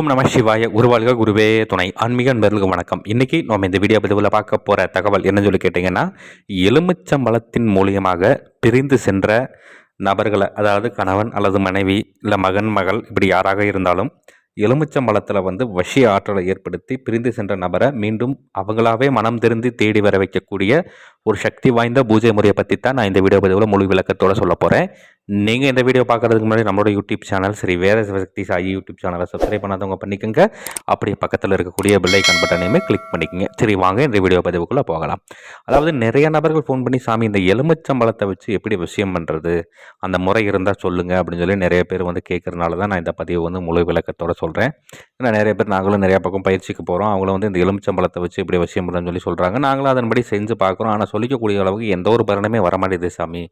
ஓம் நம சிவாய குருவாழ்க குருவே துணை ஆன்மீக நண்பர்களுக்கு வணக்கம். இன்றைக்கி நம்ம இந்த வீடியோ பதிவில் பார்க்க போகிற தகவல் என்னன்னு சொல்லி கேட்டிங்கன்னா எலுமிச்சம்பழத்தின் மூலியமாக பிரிந்து சென்ற நபர்களை அதாவது கணவன் அல்லது மனைவி இல்லை மகன் மகள் இப்படி யாராக இருந்தாலும் எலுமிச்சம்பழத்தில் வந்து வசி ஆற்றலை ஏற்படுத்தி பிரிந்து சென்ற நபரை மீண்டும் அவங்களாவே மனம் திருந்தி தேடி வர வைக்கக்கூடிய ஒரு சக்தி வாய்ந்த பூஜை முறையை பற்றி தான் நான் இந்த வீடியோ பதிவில் முழு விளக்கத்தோட சொல்ல போகிறேன் நீங்கள் இந்த வீடியோ பார்க்குறதுக்கு முன்னாடி நம்மளோட யூடியூப் சேனல் சரி வேறு சக்தி சாயி யூடியூப் சேனலை சப்ஸ்கிரைப் பண்ணாதவங்க பண்ணிக்கோங்க. அப்படி பக்கத்தில் இருக்கக்கூடிய பெல் பட்டனையுமே கிளிக் பண்ணிக்கோங்க. சரி வாங்க இந்த வீடியோ பதிவுக்குள்ளே போகலாம். அதாவது நிறைய நபர்கள் ஃபோன் பண்ணி சாமி இந்த எலுமிச்சம்பழத்தை வச்சு எப்படி விஷயம் பண்ணுறது அந்த முறை இருந்தால் சொல்லுங்கள் அப்படின்னு சொல்லி நிறைய பேர் வந்து கேட்குறனால தான் நான் இந்த பதிவு வந்து முழு விளக்கத்தோட சொல்கிறேன் ஏன்னா நிறைய பேர் நாங்களும் நிறையா பக்கம் பயிற்சிக்கு போகிறோம் அவங்களும் வந்து இந்த எலுமிச்சம்பழத்தை வச்சு இப்படி விஷயம் பண்ணுறேன்னு சொல்லி சொல்கிறாங்க நாங்களும் அதன்படி செஞ்சு பார்க்குறோம். ஆனால் சொல்லிக்கக்கூடிய அளவுக்கு எந்த ஒரு பலனுமே வரமாட்டேது சாமி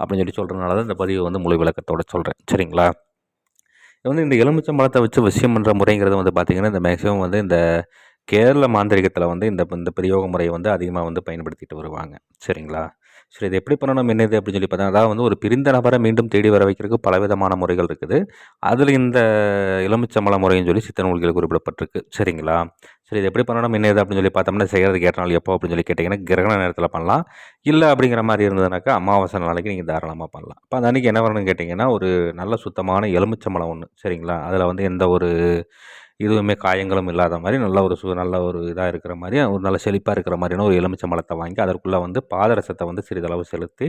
அப்படின்னு சொல்லி சொல்கிறதுனால தான் இந்த பதிவு வந்து முழு விளக்கத்தோடு சொல்கிறேன் சரிங்களா? இது வந்து இந்த எலுமிச்சம்பழத்தை வச்சு விஷயம் பண்ணுற முறைங்கிறது வந்து பார்த்திங்கன்னா இந்த மேக்ஸிமம் வந்து இந்த கேரள மாந்திரிகத்தில் வந்து இந்த இந்த பிரயோக முறையை வந்து அதிகமாக வந்து பயன்படுத்திட்டு வருவாங்க. சரிங்களா? சரி இது எப்படி பண்ணணும் என்னது அப்படின்னு சொல்லி பார்த்தா அதாவது வந்து ஒரு பிரிந்த நபரை மீண்டும் தேடி வர வைக்கிறதுக்கு பலவிதமான முறைகள் இருக்குது. அதில் இந்த எலுமிச்சம்பழ முறைன்னு சொல்லி சித்த நூல்கள் குறிப்பிடப்பட்டிருக்கு. சரிங்களா? சரி இது எப்படி பண்ணணும்? என்னது அப்படின்னு சொல்லி பார்த்தோம்னா செய்கிறது கேட்டனால நாள் எப்போ அப்படின்னு சொல்லி கேட்டிங்கன்னா கிரகண நேரத்தில் பண்ணலாம். இல்லை அப்படிங்கிற மாதிரி இருந்ததுனாக்கா அமாவாசை நாளைக்கு நீங்கள் தாராளமாக பண்ணலாம். இப்போ அந்த அன்றைக்கி என்ன வரணும்னு கேட்டிங்கன்னா ஒரு நல்ல சுத்தமான எலுமிச்சம்பழம் ஒன்று சரிங்களா? அதில் வந்து எந்த ஒரு இதுவுமே காயங்களும் இல்லாத மாதிரி நல்ல ஒரு சு நல்ல ஒரு இதாக இருக்கிற மாதிரி ஒரு நல்ல செழிப்பாக இருக்கிற மாதிரியான ஒரு எலுமிச்சம்பழத்தை வாங்கி அதற்குள்ளே வந்து பாதரசத்தை வந்து சிறிதளவு செலுத்தி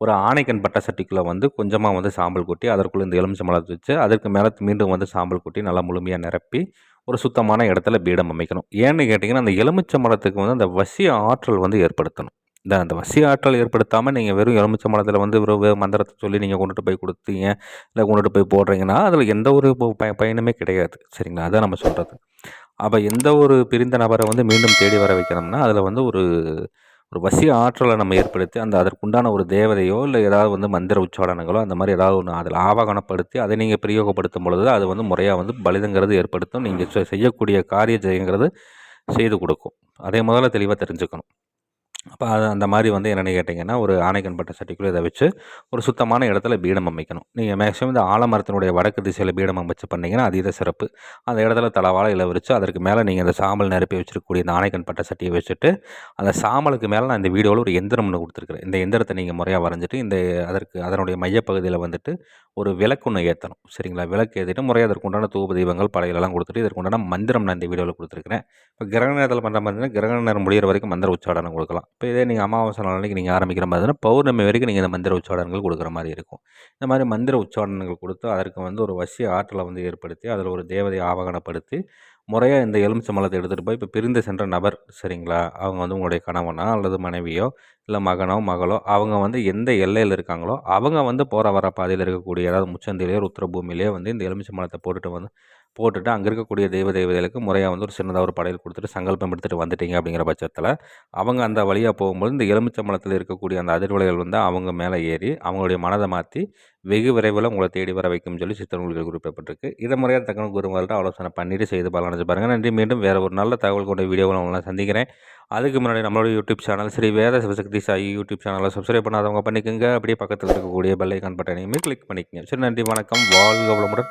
ஒரு ஆணைக்கண் பட்டை சட்டிக்குள்ளே வந்து கொஞ்சமாக வந்து சாம்பல் கொட்டி அதற்குள்ளே இந்த எலுமிச்சம்பழத்தை வச்சு அதற்கு மேலே மீண்டும் வந்து சாம்பல் கொட்டி நல்லா முழுமையாக நிரப்பி ஒரு சுத்தமான இடத்துல பீடம் அமைக்கணும். ஏன்னு கேட்டிங்கன்னா அந்த எலுமிச்சம்பழத்துக்கு வந்து அந்த வசிய ஆற்றல் வந்து ஏற்படுத்தணும். இந்த அந்த வசி ஆற்றல் ஏற்படுத்தாமல் நீங்கள் வெறும் எலுமிச்சம்பழத்தில் வந்து ஒரு மந்திரத்தை சொல்லி நீங்கள் கொண்டுட்டு போய் கொடுத்தீங்க இல்லை கொண்டுட்டு போய் போடுறீங்கன்னா அதில் எந்த ஒரு பய பயனுமே கிடையாது. சரிங்களா? அதான் நம்ம சொல்கிறது அப்போ எந்த ஒரு பிரிந்த நபரை வந்து மீண்டும் தேடி வர வைக்கணும்னா அதில் வந்து ஒரு ஒரு வசி ஆற்றலை நம்ம ஏற்படுத்தி அந்த அதற்குண்டான ஒரு தேவதையோ இல்லை ஏதாவது வந்து மந்திர உச்சாடனங்களோ அந்த மாதிரி ஏதாவது ஒன்று அதில் ஆவாகனப்படுத்தி அதை நீங்கள் பிரயோகப்படுத்தும் பொழுது அது வந்து முறையாக வந்து பலிதங்கிறது ஏற்படுத்தும். நீங்கள் செய்யக்கூடிய காரிய ஜெயங்கிறது செய்து கொடுக்கும். அதே முதல்ல தெளிவாக தெரிஞ்சுக்கணும். அப்போ அது அந்த மாதிரி வந்து என்னென்னு கேட்டிங்கன்னா ஒரு ஆணைக்கண்பட்ட சட்டிக்குள்ளே இதை வச்சு ஒரு சுத்தமான இடத்துல பீடம் அமைக்கணும். நீங்கள் மேக்ஸிமம் இந்த ஆலமரத்தினுடைய வடக்கு திசையில் பீடம் அமைச்சு பண்ணிங்கன்னா அது இதை சிறப்பு. அந்த இடத்துல தலவாழை இளவரிச்சு அதற்கு மேலே நீங்கள் இந்த சாம்பல் நிரப்பி வச்சிருக்கக்கூடிய இந்த ஆணைக்கண்பட்ட சட்டியை வச்சுட்டு அந்த சாம்பலுக்கு மேலே நான் இந்த வீடியோவில் ஒரு எந்திரம்னு கொடுத்துருக்குறேன். இந்த எந்திரத்தை நீங்கள் முறையாக வரைஞ்சிட்டு இந்த அதற்கு அதனுடைய மையப்பகுதியில் வந்துட்டு ஒரு விளக்கு ஒன்று ஏற்றணும் சரிங்களா? விளக்கு ஏற்றிட்டு முறையாக அதற்குண்டான தூப தீபங்கள் படையிலெல்லாம் கொடுத்துட்டு இதற்குண்டான மந்திரம் நான் இந்த வீடியோவில் கொடுத்துருக்குறேன். இப்போ கிரகண நேரத்தில் பண்ணுற மாதிரி கிரகண நேரம் முடிகிற வரைக்கும் மந்திர உச்சாடனம் கொடுக்கலாம். இப்போ இதே நீங்கள் அமாவாசை நாளைக்கு நீங்கள் ஆரம்பிக்கிற மாதிரி பௌர்ணமி வரைக்கும் நீங்கள் இந்த மந்திர உச்சாடனங்கள் கொடுக்குற மாதிரி இருக்கும். இந்த மாதிரி மந்திர உச்சாடனங்கள் கொடுத்து அதற்கு வந்து ஒரு வசிய ஆற்றலை வந்து ஏற்படுத்தி அதில் ஒரு தேவதையை ஆவகனப்படுத்தி முறையாக இந்த எலுமிச்சம்பழத்தை எடுத்துகிட்டு போய் இப்போ பிரிந்து சென்ற நபர் சரிங்களா? அவங்க வந்து உங்களுடைய கணவனா அல்லது மனைவியோ இல்லை மகனோ மகளோ அவங்க வந்து எந்த எல்லையில் இருக்காங்களோ அவங்க வந்து போகிற வர பாதையில் இருக்கக்கூடிய ஏதாவது முச்சந்திலேயோ உத்தரபூமியிலேயோ வந்து இந்த எலுமிச்சம்பழத்தை போட்டுட்டு வந்து போட்டுட்டு அங்கே இருக்கக்கூடிய தெய்வ தேவதைகளுக்கு முறையாக வந்து ஒரு சின்னதாக ஒரு படையல் கொடுத்துட்டு சங்கல்பம் எடுத்துகிட்டு வந்துட்டீங்க அப்படிங்கிற பட்சத்தில் அவங்க அந்த வழியாக போகும்போது இந்த எலுமிச்சம்பளத்தில் இருக்கக்கூடிய அந்த அதிர்வலைகள் வந்து அவங்க மேலே ஏறி அவங்களுடைய மனதை மாற்றி வெகு விரைவில் உங்களை தேடி வர வைக்கும்னு சொல்லி சித்தனூல்கள் குறிப்பிடப்பட்டிருக்கு. இதை முறையாக தக்கன குருமார்கிட்ட ஆலோசனை பண்ணிவிட்டு செய்து பலனடைஞ்சு பாருங்கள் நன்றி. மீண்டும் வேறு ஒரு நல்ல தகவல் கொண்ட வீடியோவில் உங்களை சந்திக்கிறேன். அதுக்கு முன்னாடி நம்மளோட YouTube channel Sri Veda Shivashakti Sai YouTube சேனலை சப்ஸ்கிரைப் பண்ணாதவங்க பண்ணிக்கோங்க. அப்படியே பக்கத்தில் இருக்கக்கூடிய பெல்லைக்கான் பட்டனையுமே கிளிக் பண்ணிக்கோங்க. சரி நன்றி. வணக்கம். வாழ்க வளமுடன்.